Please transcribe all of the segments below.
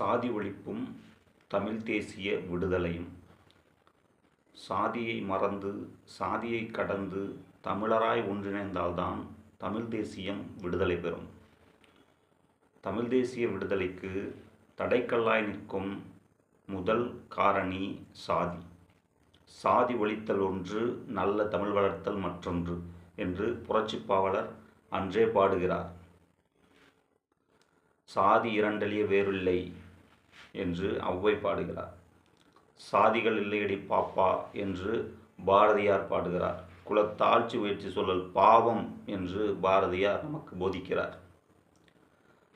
சாதி ஒழிப்பும் தமிழ் தேசிய விடுதலையும். சாதியை மறந்து சாதியை கடந்து தமிழராய் ஒன்றிணைந்தால்தான் தமிழ் தேசியம் விடுதலை பெறும். தமிழ் தேசிய விடுதலைக்கு தடைக்கல்லாய் நிற்கும் முதல் காரணி சாதி. சாதி ஒழித்தல் ஒன்று நல்ல தமிழ் வளர்த்தல் மற்றொன்று என்று புரட்சிப்பாவலர் அன்றே பாடுகிறார். சாதி இரண்டலிய வேறில்லை என்று ஔவை பாடுகிறார். சாதிகள் இல்லையடி பாப்பா என்று பாரதியார் பாடுகிறார். குலத்தாழ்ச்சி உயர்ச்சி சொல்லல் பாவம் என்று பாரதியார் நமக்கு போதிக்கிறார்.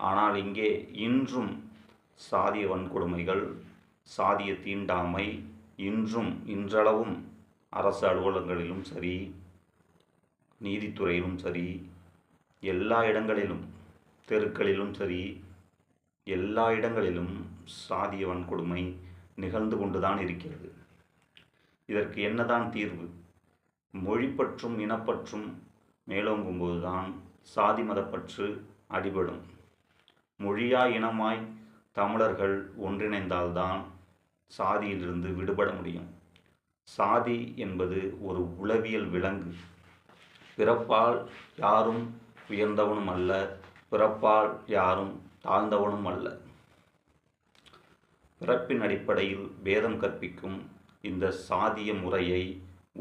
ஆனால் இங்கே இன்றும் சாதிய வன்கொடுமைகள் சாதிய தீண்டாமை இன்றும் இன்றளவும் அரசு அலுவலகங்களிலும் சரி நீதித்துறையிலும் சரி எல்லா இடங்களிலும் தெருக்களிலும் சரி எல்லா இடங்களிலும் சாதிய வன்கொடுமை நிகழ்ந்து கொண்டுதான் இருக்கிறது. இதற்கு என்னதான் தீர்வு? மொழிப்பற்றும் இனப்பற்றும் மேலோங்கும்போதுதான் சாதி மதப்பற்று அடிபடும். மொழியாய் இனமாய் தமிழர்கள் ஒன்றிணைந்தால்தான் சாதியிலிருந்து விடுபட முடியும். சாதி என்பது ஒரு உளவியல் விலங்கு. பிறப்பால் யாரும் உயர்ந்தவனும் அல்ல பிறப்பால் யாரும் தாழ்ந்தவனும் அல்ல. பிறப்பின் அடிப்படையில் பேதம் கற்பிக்கும் இந்த சாதிய முறையை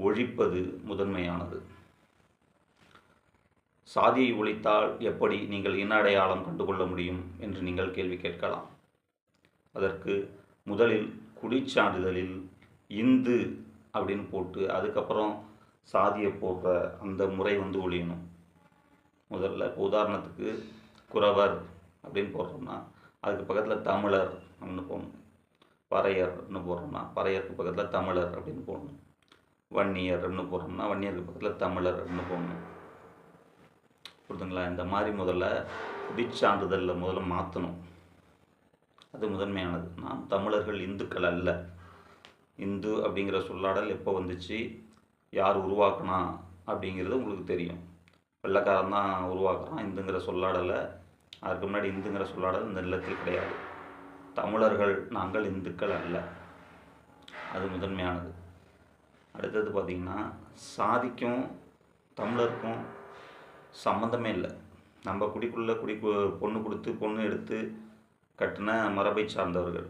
ஒழிப்பது முதன்மையானது. சாதியை ஒழித்தால் எப்படி நீங்கள் இன அடையாளம் கண்டுகொள்ள முடியும் என்று நீங்கள் கேள்வி கேட்கலாம். அதற்கு முதலில் குடிச்சான்றிதழில் இந்து அப்படின்னு போட்டு அதுக்கப்புறம் சாதியை போடுற அந்த முறை வந்து ஒழியணும். முதல்ல இப்போ உதாரணத்துக்கு குறவர் அப்படின்னு போடுறோம்னா அதுக்கு பக்கத்தில் தமிழர் அப்படின்னு போடணும். பறையர்னு போடுறோம்னா பறையருக்கு பக்கத்தில் தமிழர் அப்படின்னு போடணும். வன்னியர்னு போடுறோம்னா வன்னியருக்கு பக்கத்தில் தமிழர் அப்படின்னு போடணும். புரிதுங்களா இந்த மாதிரி முதல்ல குடிச்சான்றிதழில் முதல்ல மாற்றணும் அது முதன்மையானது. நாம் தமிழர்கள் இந்துக்கள் அல்ல. இந்து அப்படிங்கிற சொல்லாடல் எப்போ வந்துச்சு? யார் உருவாக்கினா அப்படிங்கிறது உங்களுக்கு தெரியும். வெள்ளக்காரன் தான் உருவாக்குறான். இந்துங்கிற சொல்லாடலை அதுக்கு முன்னாடி இந்துங்கிற சொல்லாடல் இந்த நிலத்தில் கிடையாது. தமிழர்கள் நாங்கள் இந்துக்கள் அல்ல. அது முதன்மையானது. அடுத்தது பார்த்திங்கன்னா சாதிக்கும் தமிழருக்கும் சம்மந்தமே இல்லை. நம்ம குடிக்குள்ளே குடி பொண்ணு கொடுத்து பொண்ணு எடுத்து கட்டின மரபை சார்ந்தவர்கள்.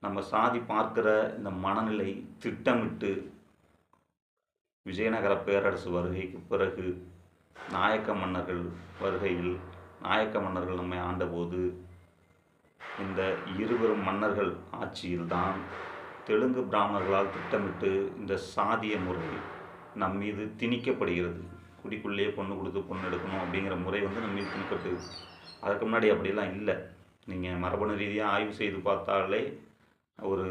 நம்ம சாதி பார்க்கிற இந்த மனநிலை திட்டமிட்டு விஜயநகர பேரரசு வருகைக்கு பிறகு நாயக்க மன்னர்கள் வருகையில் நாயக்க மன்னர்கள் நம்மை ஆண்டபோது இந்த இருவரும் மன்னர்கள் ஆட்சியில்தான் தெலுங்கு பிராமணர்களால் திட்டமிட்டு இந்த சாதிய முறை நம் மீது திணிக்கப்படுகிறது. குடிக்குள்ளேயே பொண்ணு கொடுத்து பொண்ணு எடுக்கணும் அப்படிங்கிற முறை வந்து நம்ம மீது திணிக்கப்படுது அதுக்கு முன்னாடி அப்படிலாம் இல்லை. நீங்கள் மரபணு ரீதியாக ஆய்வு செய்து பார்த்தாலே ஒரு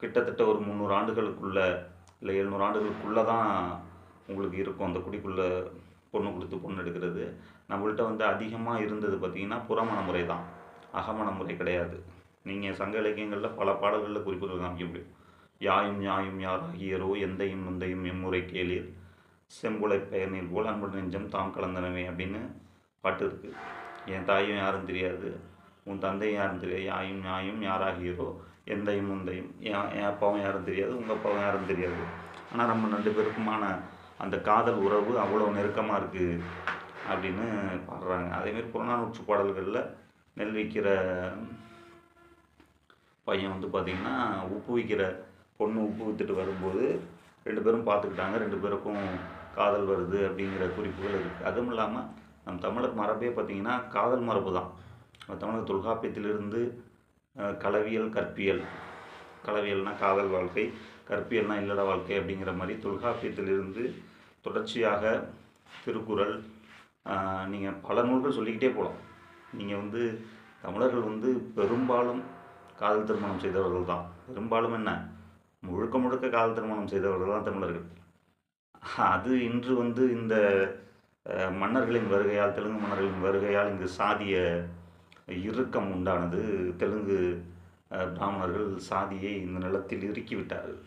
கிட்டத்தட்ட ஒரு முந்நூறு ஆண்டுகளுக்குள்ள இல்லை எழுநூறு ஆண்டுகளுக்குள்ளே தான் உங்களுக்கு இருக்கும். அந்த குடிக்குள்ளே பொண்ணு கொடுத்து பொண்ணு எடுக்கிறது. நம்மள்கிட்ட வந்து அதிகமாக இருந்தது பார்த்திங்கன்னா புறமண முறை தான். அகமண முறை கிடையாது. நீங்கள் சங்க இலக்கியங்களில் பல பாடல்களில் குறிப்புகள் காமிக்க முடியும். யாயும் யாயும் யாராகியரோ எந்தையும் முந்தையும் எம்முறை கேளீர். செம்புளை பெயர்நீர் போல் அன்பு நெஞ்சம் தாம் கலந்தனவே அப்படின்னு பாட்டு இருக்குது என் தாயும் யாரும் தெரியாது. உன் தந்தையும் யாரும் தெரியாது. யாயும் யாயும் யாராகியரோ எந்தையும் முந்தையும் என் என் அப்பாவும் யாரும் தெரியாது. உங்கள் அப்பாவும் யாரும் தெரியாது. ஆனால் நம்ம ரெண்டு பேருக்குமான அந்த காதல் உறவு அவ்வளோ நெருக்கமாக இருக்குது அப்படின்னு பாடுறாங்க அதேமாரி புறநானூற்று பாடல்களில் நெல் விற்கிற பையன் வந்து பார்த்திங்கன்னா உப்பு விற்கிற பொண்ணு உப்பு விற்றுட்டு வரும்போது ரெண்டு பேரும் பார்த்துக்கிட்டாங்க ரெண்டு பேருக்கும் காதல் வருது அப்படிங்கிற குறிப்புகள் இருக்குது அதுவும் இல்லாமல் நம் தமிழர் மரபே பார்த்திங்கன்னா காதல் மரபு தான். நம்ம தமிழர் தொல்காப்பியத்திலிருந்து களவியல் கற்பியல். களவியல்னால் காதல் வாழ்க்கை. கற்பியல்னா இல்லற வாழ்க்கை அப்படிங்கிற மாதிரி தொல்காப்பியத்திலிருந்து தொடர்ச்சியாக திருக்குறள் நீங்கள் பல நூல்கள் சொல்லிக்கிட்டே போகலாம் நீங்கள் வந்து தமிழர்கள் வந்து பெரும்பாலும் காதல் திருமணம் செய்தவர்கள் தான். பெரும்பாலும் என்ன? முழுக்க முழுக்க காதல் திருமணம் செய்தவர்கள் தான் தமிழர்கள். அது இன்று வந்து இந்த மன்னர்களின் வருகையால் தெலுங்கு மன்னர்களின் வருகையால் இங்கு சாதிய இறுக்கம் உண்டானது. தெலுங்கு பிராமணர்கள் சாதியை இந்த நிலத்தில் இறுக்கி விட்டார்கள்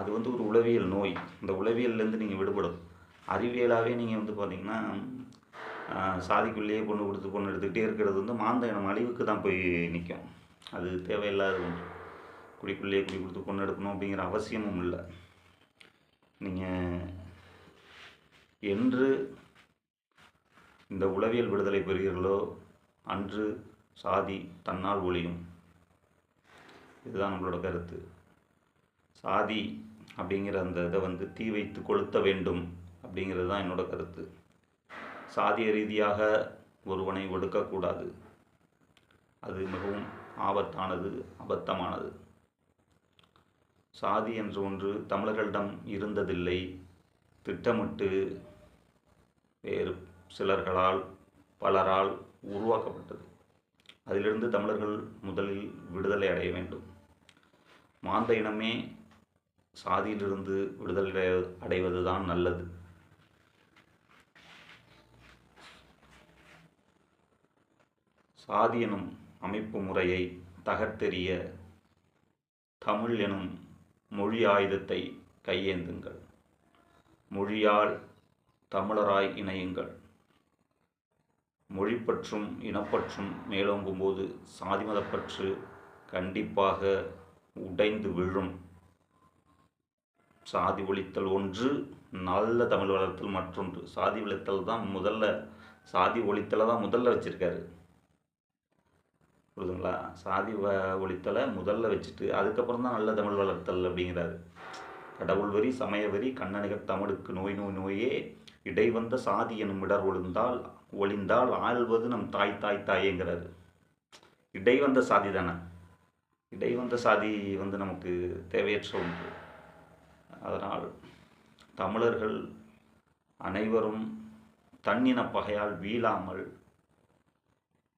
அது வந்து ஒரு உளவியல் நோய். இந்த உளவியல்லேருந்து நீங்கள் விடுபடும். அறிவியலாகவே நீங்கள் வந்து பார்த்தீங்கன்னா சாதிக்குள்ளேயே பொண்ணு கொடுத்து பொண்ணு எடுத்துக்கிட்டே இருக்கிறது வந்து மாந்த இனம் அழிவுக்கு தான் போய் நிற்கும் அது தேவையில்லாத ஒன்று. குடிக்குள்ளேயே குடி கொடுத்து பொண்ணு எடுக்கணும் அப்படிங்கிற அவசியமும் இல்லை. நீங்கள் என்று இந்த உளவியல் விடுதலை பெறுகிறீர்களோ அன்று சாதி தன்னால் ஒழியும். இதுதான் நம்மளோட கருத்து. சாதி அப்படிங்கிற அந்த இதை வந்து தீ வைத்து கொளுத்த வேண்டும் அப்படிங்கிறது தான் என்னோட கருத்து. சாதிய ரீதியாக ஒருவனை ஒடுக்கக்கூடாது. அது மிகவும் ஆபத்தானது அபத்தமானது. சாதி என்ற ஒன்று தமிழர்களிடம் இருந்ததில்லை. திட்டமிட்டு வேறு சிலர்களால் பலரால் உருவாக்கப்பட்டது. அதிலிருந்து தமிழர்கள் முதலில் விடுதலை அடைய வேண்டும். மாந்த இனமே சாதியிலிருந்து விடுதலை அடைவதுதான் நல்லது. சாதி எனும் அமைப்பு முறையை தகர்த்தெறிய தமிழ் எனும் மொழி ஆயுதத்தை கையேந்துங்கள். மொழியால் தமிழராய் இணையுங்கள். மொழிப்பற்றும் இனப்பற்றும் மேலோங்கும்போது சாதி மதப்பற்று கண்டிப்பாக உடைந்து விழும். சாதி ஒழித்தல் ஒன்று நல்ல தமிழ் வளர்த்தல் மற்றொன்று. சாதி ஒழித்தல் தான் முதல்ல சாதி ஒழித்தலை தான் முதல்ல வச்சுருக்காரு. புரியுதுங்களா? சாதி வ ஒழித்தலை முதல்ல வச்சுட்டு அதுக்கப்புறம் தான் நல்ல தமிழ் வளர்த்தல் அப்படிங்கிறாரு. கடவுள் வரி சமய வரி கண்ணனிகர் தமிழுக்கு நோய் நோய் நோயே இடைவந்த சாதி எனும் இடர் ஒளிந்தால் ஒளிந்தால் ஆழ்வது நம் தாய் தாய் தாயேங்கிறாரு இடைவந்த சாதி தானே. இடைவந்த சாதி வந்து நமக்கு தேவையற்ற ஒன்று. அதனால் தமிழர்கள் அனைவரும் தன்னின பகையால் வீழாமல்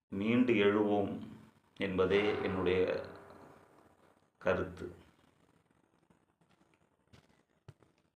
மீண்டு எழுவோம் என்பதே என்னுடைய கருத்து.